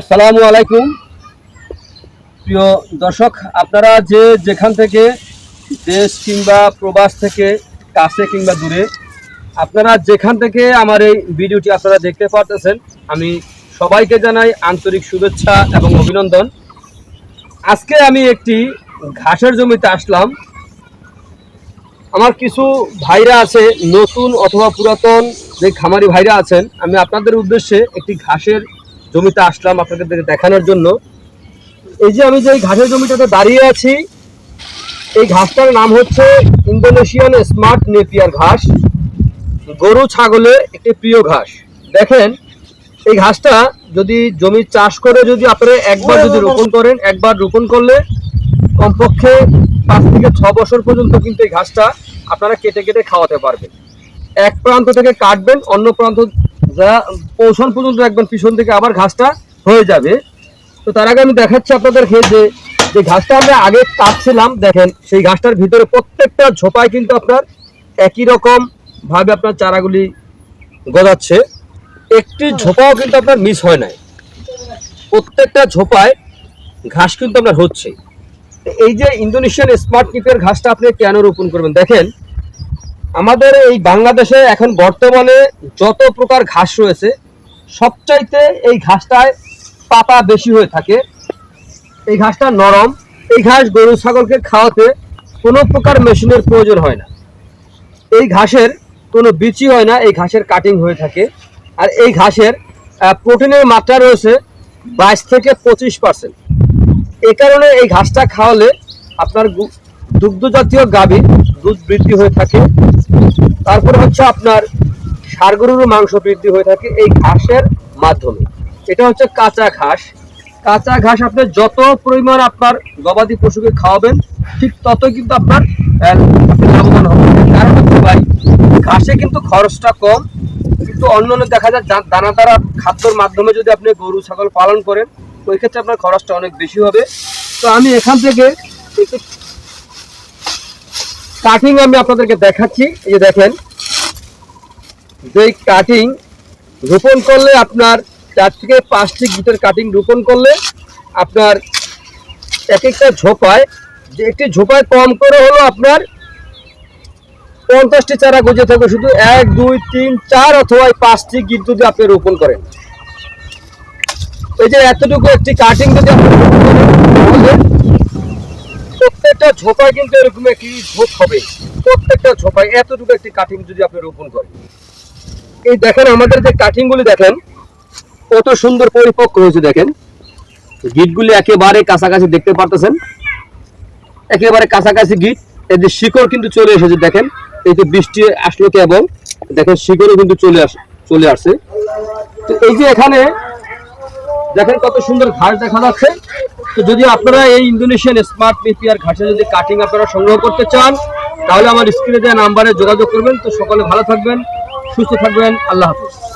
আসসালামু আলাইকুম। প্রিয় দর্শক, আপনারা যে যেখান থেকে দেশ কিংবা প্রবাস থেকে কাছে কিংবা দূরে, আপনারা যেখান থেকে আমার এই ভিডিওটি আপনারা দেখতে পারতেছেন, আমি সবাইকে জানাই আন্তরিক শুভেচ্ছা এবং অভিনন্দন। আজকে আমি একটি ঘাসের জমিতে আসলাম। আমার কিছু ভাইরা আছে, নতুন অথবা পুরাতন যে খামারি ভাইরা আছেন, আমি আপনাদের উদ্দেশ্যে একটি ঘাসের জমিতে আসলাম আপনাদের দেখানোর জন্য। এই যে আমি যে এই ঘাসের জমিটাতে দাঁড়িয়ে আছি, এই ঘাসটার নাম হচ্ছে ইন্দোনেশিয়ান স্মার্ট নেপিয়ার ঘাস। গরু ছাগলের একটি প্রিয় ঘাস। দেখেন, এই ঘাসটা যদি জমি চাষ করে যদি আপনারা একবার যদি রোপণ করেন, একবার রোপণ করলে কমপক্ষে পাঁচ থেকে ছ বছর পর্যন্ত কিন্তু এই ঘাসটা আপনারা কেটে কেটে খাওয়াতে পারবেন। এক প্রান্ত থেকে কাটবেন, অন্য প্রান্ত যা পৌষণ পর্যন্ত একদম পিছন থেকে আবার ঘাসটা হয়ে যাবে। তো তার আগে আমি দেখাচ্ছি আপনাদেরকে যে যে ঘাসটা আমরা আগে কাটছিলাম, দেখেন, সেই ঘাসটার ভিতরে প্রত্যেকটা ঝোপায় কিন্তু আপনার একই রকম ভাবে আপনার চারাগুলি গজাচ্ছে। একটি ঝোপাও কিন্তু আপনার মিস হয় নাই। প্রত্যেকটা ঝোপায় ঘাস কিন্তু আপনার হচ্ছে। এই যে ইন্দোনেশিয়ান স্মার্ট কিপের ঘাসটা আপনি কেন রোপণ করবেন? দেখেন আমাদের এই বাংলাদেশে এখন বর্তমানে যত প্রকার ঘাস রয়েছে, সবচাইতে এই ঘাসটায় পাতা বেশি হয়ে থাকে। এই ঘাসটা নরম। এই ঘাস গরু, ছাগলকে খাওয়াতে কোনো প্রকার মেশিনের প্রয়োজন হয় না। এই ঘাসের কোনো বিচি হয় না, এই ঘাসের কাটিং হয়ে থাকে। আর এই ঘাসের প্রোটিনের মাত্রা রয়েছে বাইশ থেকে পঁচিশ পার্সেন্ট। এ কারণে এই ঘাসটা খাওয়ালে আপনার দুগ্ধজাতীয় গাভী দুধ বৃদ্ধি হয়ে থাকে। তারপরে হচ্ছে আপনার ষাড় গরুর মাংস বৃদ্ধি হয়ে থাকে এই ঘাসের মাধ্যমে। এটা হচ্ছে কাঁচা ঘাস। কাঁচা ঘাস আপনি যত পরিমাণ আপনার গবাদি পশুকে খাওয়াবেন, ঠিক ততই কিন্তু আপনার লাভবান কারণ হচ্ছে ভাই, ঘাসে কিন্তু খরচটা কম, কিন্তু অন্য অন্য দেখা যায় দা- দানাদার খাদ্যর মাধ্যমে যদি আপনি গরু, ছাগল পালন করেন ওই ক্ষেত্রে আপনার খরচটা অনেক বেশি হবে। তো আমি এখান থেকে একটু কাটিং আমি আপনাদেরকে দেখাচ্ছি, এই যে দেখেন। যে কাটিং রোপণ করলে আপনার চার থেকে পাঁচটি গিটের কাটিং রোপণ করলে আপনার এক একটা ঝোপায় যে একটি ঝোপায় কম করে হলো আপনার পঞ্চাশটি চারা গজে থাকবে। শুধু এক, দুই, তিন, চার অথবা পাঁচটি গিট যদি আপনি রোপণ করেন। এই যে এতটুকু একটি কাটিং যদি আপনি প্রত্যেকটা ঝোপায় কিন্তু এরকম একটি ঝোপ হবে। প্রত্যেকটা ঝোপায় এতটুকু একটি কাটিং যদি আপনি রোপণ করেন। এই দেখেন, আমাদের যে কাটিং গুলি দেখেন, কত সুন্দর পরিপক্ক হয়েছে দেখেন। গিটগুলি একেবারে কাছাকাছি দেখতে পারতেছেন। একেবারে কাছাকাছি গিট, এই যে শিকড় কিন্তু চলে এসেছে দেখেন। এই যে বৃষ্টি আসলো এবং দেখেন শিকড়ও কিন্তু চলে আস, চলে আসছে। তো এই যে এখানে দেখেন কত সুন্দর ঘাস দেখা যাচ্ছে। তো যদি আপনারা এই ইন্দোনেশিয়ান স্মার্ট পিপিআর ঘাসে যদি কাটিং আপনারা সংগ্রহ করতে চান, তাহলে আমার স্ক্রিনে দেওয়া নাম্বারে যোগাযোগ করবেন। তো সকলে ভালো থাকবেন, সুস্থ থাকবেন। আল্লাহ হাফিজ।